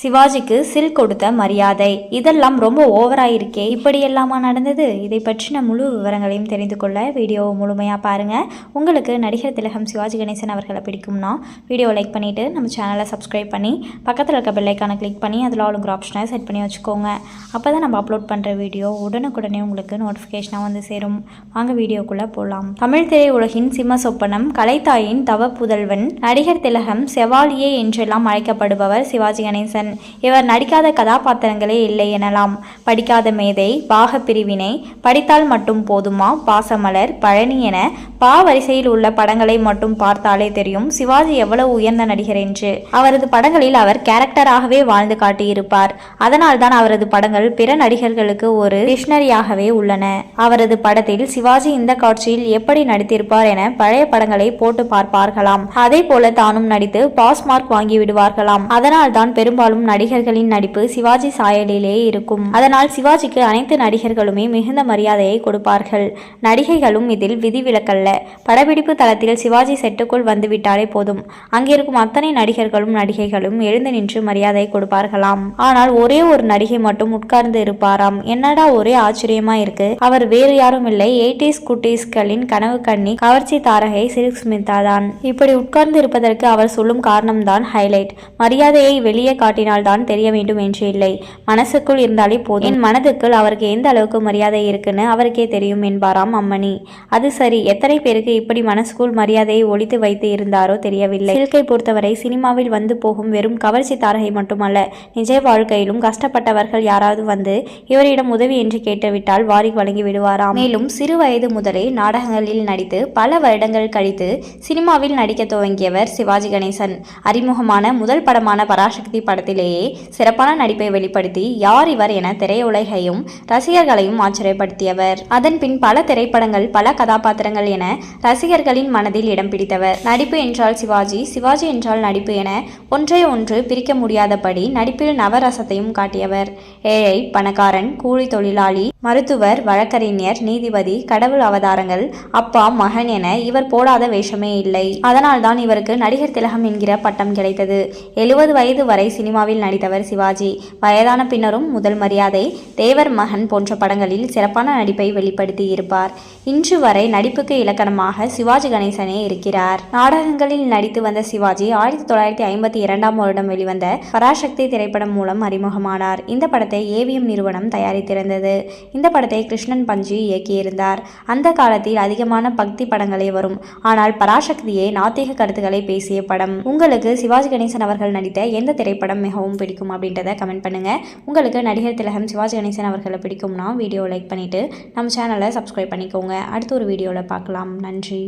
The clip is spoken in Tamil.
சிவாஜிக்கு சில் கொடுத்த மரியாதை. இதெல்லாம் ரொம்ப ஓவராக இருக்கே இப்படி எல்லாமா நடந்தது? இதை பற்றின முழு விவரங்களையும் தெரிந்து கொள்ள வீடியோவை முழுமையாக பாருங்கள் உங்களுக்கு நடிகர் திலகம் சிவாஜி கணேசன் அவர்களை பிடிக்கும்னா வீடியோ லைக் பண்ணிவிட்டு நம்ம சேனலை சப்ஸ்கிரைப் பண்ணி பக்கத்தில் இருக்க பெல்லைக்கான கிளிக் பண்ணி அதில் ஆளுங்கிற ஆப்ஷனை செட் பண்ணி வச்சுக்கோங்க. அப்போ தான் நம்ம அப்லோட் பண்ணுற வீடியோ உடனுக்குடனே உங்களுக்கு நோட்டிஃபிகேஷனாக வந்து சேரும். வாங்க வீடியோக்குள்ளே போகலாம் தமிழ் திரையுலகின் சிம்ம சொப்பனம் கலைத்தாயின் தவ புதல்வன் நடிகர் திலகம் செவாலியே என்றெல்லாம் அழைக்கப்படுபவர் சிவாஜி கணேசன். இவர் நடிக்காத கதாபாத்திரங்களே இல்லை எனலாம். படிக்காத மேதை பாக பிரிவினை படித்தால் மட்டும் போதுமா? பாசமலர் பழனி என பா வரிசையில் உள்ள படங்களை மட்டும் பார்த்தாலே தெரியும் சிவாஜி எவ்வளவு உயர்ந்த நடிகர் என்று. அவரது படங்களில் அவர் கேரக்டராகவே வாழ்ந்து காட்டியிருப்பார். அதனால்தான் அவரது படங்கள் பிற நடிகர்களுக்கு ஒரு டிக்ஷனரியாகவே உள்ளன. அவரது படத்தில் சிவாஜி இந்த காட்சியில் எப்படி நடித்திருப்பார் என பழைய படங்களை போட்டு பார்ப்பார்களாம். அதே போல தானும் நடித்து பாஸ் மார்க் வாங்கி விடுவார்களாம். அதனால் தான் பெரும்பாலும் நடிகர்களின் நடிப்பு சிவாஜி சாயலிலே இருக்கும். அதனால் சிவாஜிக்கு அனைத்து நடிகர்களுமே மிகுந்த மரியாதையை கொடுப்பார்கள். நடிகைகளும் இதில் விதிவிலக்கல்ல. படப்பிடிப்பு தளத்தில் சிவாஜி செட்டுக்குள் வந்துவிட்டாலே போதும். அங்கிருக்கும் அத்தனை நடிகர்களும் நடிகைகளும் எழுந்து நின்று மரியாதை கொடுப்பார்களாம். ஆனால் ஒரே ஒரு நடிகை மட்டும் உட்கார்ந்து இருப்பாராம். என்னடா ஒரே ஆச்சரியமா இருக்கு. அவர் வேறு யாரும் இல்லை. எயிட்டிஸ் குட்டீஸ்களின் கனவு கண்ணி கவர்ச்சி தாரகை சில்க் ஸ்மிதா தான் இப்படி உட்கார்ந்து இருப்பதற்கு அவர் சொல்லும் காரணம்தான் ஹைலைட். மரியாதையை வெளியே காட்டி காட்டினால்தான் தெரிய வேண்டும் என்று இல்லை. மனசுக்குள் இருந்தாலே போதும். என் மனதுக்குள் அவருக்கு எந்த அளவுக்கு மரியாதை இருக்குன்னு அவருக்கே தெரியும் என்பாராம் அம்மணி. அது சரி எத்தனை பேருக்கு இப்படி மனசுக்குள் மரியாதையை ஒழித்து வைத்து இருந்தாரோ தெரியவில்லை. சில்கை பொறுத்தவரை சினிமாவில் வந்து போகும் வெறும் கவர்ச்சி தாரகை மட்டுமல்ல நிஜ வாழ்க்கையிலும் கஷ்டப்பட்டவர்கள் யாராவது வந்து இவரிடம் உதவி என்று கேட்டுவிட்டால் வாரி வழங்கி விடுவாராம். மேலும் சிறு வயது முதலே நாடகங்களில் நடித்து பல வருடங்கள் கழித்து சினிமாவில் நடிக்க துவங்கியவர் சிவாஜி கணேசன். அறிமுகமான முதல் படமான பராசக்தி படத்திலேயே சிறப்பான நடிப்பை வெளிப்படுத்தி யார் இவர் என திரையுலகையும் ரசிகர்களையும் ஆச்சரியப்படுத்தியவர். அதன் பின் பல திரைப்படங்கள் பல கதாபாத்திரங்கள் என ரசிகர்களின் மனதில் இடம் பிடித்தவர். நடிப்பு என்றால் சிவாஜி சிவாஜி என்றால் நடிப்பு என ஒன்றே ஒன்று பிரிக்க முடியாதபடி நடிப்பில் நவரசத்தையும் காட்டியவர். ஏழை பணக்காரன் கூலி தொழிலாளி மருத்துவர் வழக்கறிஞர் நீதிபதி கடவுள் அவதாரங்கள் அப்பா மகன் என இவர் போடாத வேஷமே இல்லை. அதனால்தான் இவருக்கு நடிகர் திலகம் என்கிற பட்டம் கிடைத்தது. எழுபது வயது வரை சினிமா சினிமாவில் நடித்தவர் சிவாஜி. வயதான பின்னரும் முதல் மரியாதை தேவர் மகன் போன்ற படங்களில் சிறப்பான நடிப்பை வெளிப்படுத்தி இருப்பார் இன்று வரை நடிப்புக்கு இலக்கணமாக சிவாஜி கணேசனே இருக்கிறார். நாடகங்களில் நடித்து வந்த சிவாஜி ஆயிரத்தி தொள்ளாயிரத்தி ஐம்பத்தி இரண்டாம் வருடம் வெளிவந்த பராசக்தி திரைப்படம் மூலம் அறிமுகமானார். இந்த படத்தை ஏவிஎம் நிறுவனம் தயாரித்திருந்தது. இந்த படத்தை கிருஷ்ணன் பஞ்சு இயக்கியிருந்தார். அந்த காலத்தில் அதிகமான பக்தி படங்களே வரும். ஆனால் பராசக்தியே நாத்திக கருத்துக்களை பேசிய படம். உங்களுக்கு சிவாஜி கணேசன் அவர்கள் நடித்த எந்த திரைப்படம் மிகவும் பிடிக்கும் அப்படின்றத கமெண்ட் பண்ணுங்கள் உங்களுக்கு நடிகர் திலகம் சிவாஜி கணேசன் அவர்களை பிடிக்கும்னா வீடியோ லைக் பண்ணிவிட்டு நம்ம சேனலை சப்ஸ்கிரைப் பண்ணிக்கோங்க. அடுத்த ஒரு வீடியோவில் பார்க்கலாம். நன்றி.